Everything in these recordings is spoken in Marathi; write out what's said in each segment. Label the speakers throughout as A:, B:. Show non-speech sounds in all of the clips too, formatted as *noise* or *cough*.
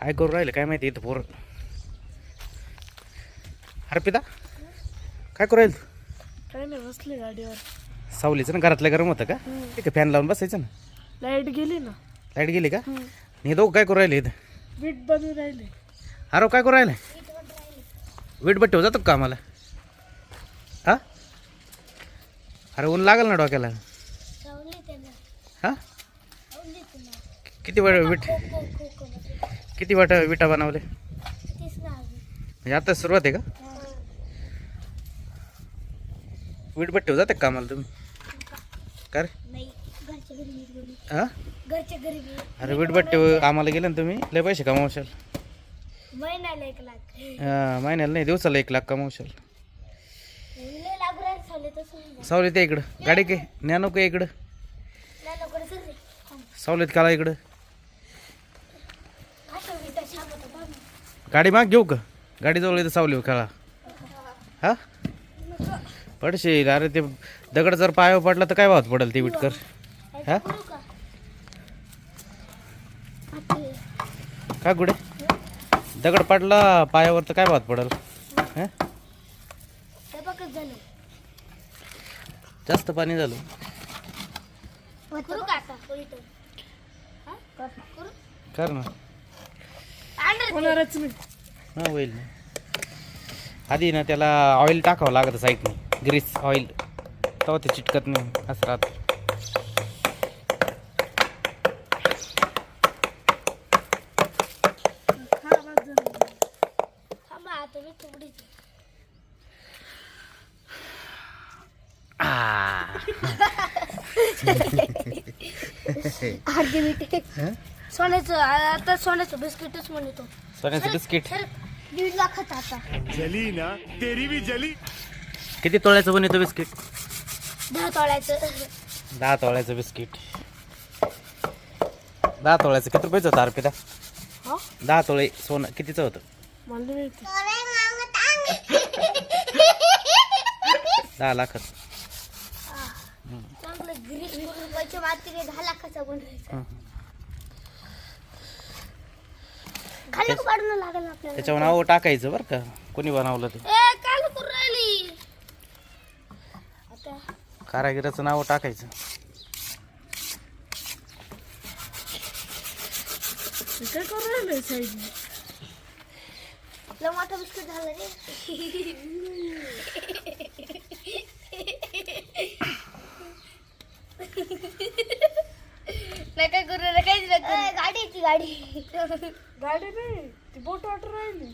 A: काय करू राहिले? काय माहिती इथं पोर? अर्पिता काय करू राहील? तू
B: काय नाही बसले गाडीवर.
A: सावलीचं ना घरातलं गरम होतं का? आहे फॅन लावून बसायचं ना.
B: लाइट गेली ना.
A: लाइट गेली का? हे दोघं काय करू राहिले इथं?
B: बीट बनवून राहिले.
A: अरे काय करू राहिले? वीट बट्टी जातो का आम्हाला? हा? अरे ऊन लागल ना डोक्याला. हा? किती वेळ विट किती वाट विटा बनवले? म्हणजे आता सुरुवात आहे का? वीट बट्टी जाते का आम्हाला तुम्ही? का रे?
C: वीट.
A: हा?
C: वीट.
A: अरे वीट बट्टी कामाला गेले ना तुम्ही? लय पैसे कमावशाल
C: महिन्याला एक लाख
A: हा, महिन्याला नाही दिवसाला एक लाख कमावशाल
C: सावली
A: आहे इकडं. गाडी काय ज्ञानो काय इकडं
C: नाही लवकर चल रे. थांब.
A: सावलीत काला इकडं. गाडी माग घेऊ का? गाडी जवळ इथं सावली खेळा. हा? पडशील. अरे ते दगड जर पायावर पडला तर काय वाहत पडेल ते विटकर? हा.
C: करू का?
A: गुडे? दगड पडला पायावर तर काय वाहत पडेल? हा.
C: हे?
A: जास्त पाणी झालं.
C: करू का आता उलटं? करू?
A: कर ना.
B: होणारच नाही
A: हा होईल ना आधी ना त्याला ऑइल टाकावं लागतं साईडने ग्रीस ऑइल तेव्हा ते चिटकत नाही असं राहतं
B: खा बस झालं.
C: थांबा आता मी तुकडीच
A: आ. *laughs*
C: अर्धी मीठ सोन्याचं आता सोन्याचं बिस्किटच म्हणतो.
A: सोन्याचं बिस्किट.
C: सर दीड लाखात आता.
D: जली ना तेरी भी जली.
A: किती तोळ्याचं बनवतो बिस्किट?
C: दहा तोळ्याचं.
A: दहा तोळ्याचं बिस्किट. दहा तोळ्याचं. किती रुपयाचं होतं अर्पिता?
B: हा?
A: दहा तोळे सोनं. कितीचं होतं?
B: मला नाही माहिती.
A: दहा
C: ग्रीस करून पैसे मातीने दहा लाखाचा बनवायचा. खाली पाडणं लागेल आपल्याला.
A: त्याच्यावर नाव टाकायचं बरं का? कोणी बनवलं ते?
C: ए काल करून राहिली? आता
A: कारागिराचं नाव टाकायचं.
B: हे काय करू राहिले साईडने?
C: आपला मोठा बिस्किट झाला रे. *laughs* नाही काय करू रे काहीच नाही गाडी येते गाडी.
B: गाडी नाही ती बोट वाटर राहिली.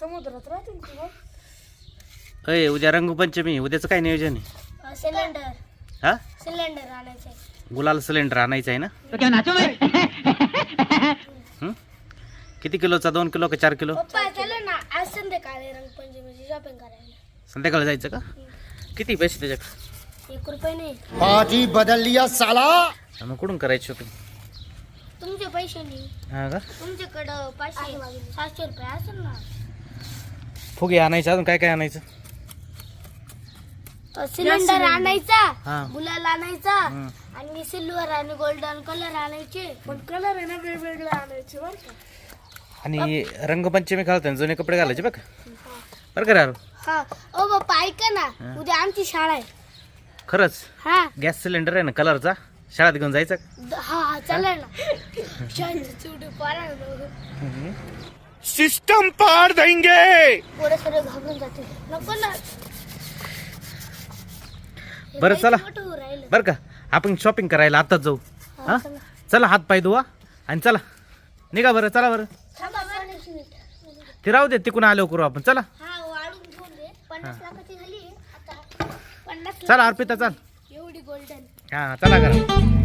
B: समुद्रात राहते ना ती बोट.
A: अय उद्या रंगपंचमी उद्याचं काय नियोजन आहे?
C: सिलेंडर.
A: हा?
C: सिलेंडर आणायचं
A: गुलाल सिलेंडर आणायचं आहे ना हं? किती किलोचा दोन किलो का चार किलो?
C: पप्पा चला ना आज संध्याकाळी रंगपंचमीची शॉपिंग करायला.
A: संध्याकाळी जायचं का? किती पैसे त्याच्यात
C: एक रुपये नाही.
D: पाजी बदल लिया साला.
A: हा, मग कुठून करायची शॉपिंग
C: तुमचे पैसे नाही.
A: हा का?
C: तुमच्याकडं पाचशे सातशे रुपये असेल ना.
A: फुगे आणायचं अजून काय काय आणायचं?
C: सिलेंडर आणायचा
A: हा.
C: गुलाल आणायचा. आणि सिल्वर आणि गोल्डन कलर आणायचे.
B: पण कलर आहे ना वेगवेगळे आणायचे बरं का.
A: आणि रंगपंचमी घालताना जुने कपडे घालायचे बघ. बरं का रे अरू?
C: हा. ओ बाप्पा ऐका ना. उद्या आमची शाळा आहे.
A: खरंच?
C: हा.
A: गॅस सिलेंडर आहे ना कलरचा? शाळेत घेऊन जायचं का?
C: द- हा हा चालेल ना. शाळेची चिवडी पारा
D: सिस्टम पार देंगे.
C: पोरं सगळे घाबरून जाते नको ना. हे
A: बरं,
C: काहीच
A: चला.
C: मोठं होऊ राहिलं.
A: बरं का? आपण शॉपिंग करायला आताच जाऊ. हा
C: चला.
A: चला हात पाय धुवा आणि चला. निघा बरं चला बरं.
C: थांबा बरं एक मिनिट.
A: ते राहू दे तिकून आलो करू आपण. चला.
C: हा वाढून घेऊन दे. पन्नास लाखाची झाली आता पन्नास
A: चला अर्पिता चाल.
C: एवढी गोल्डन
A: हा चला करा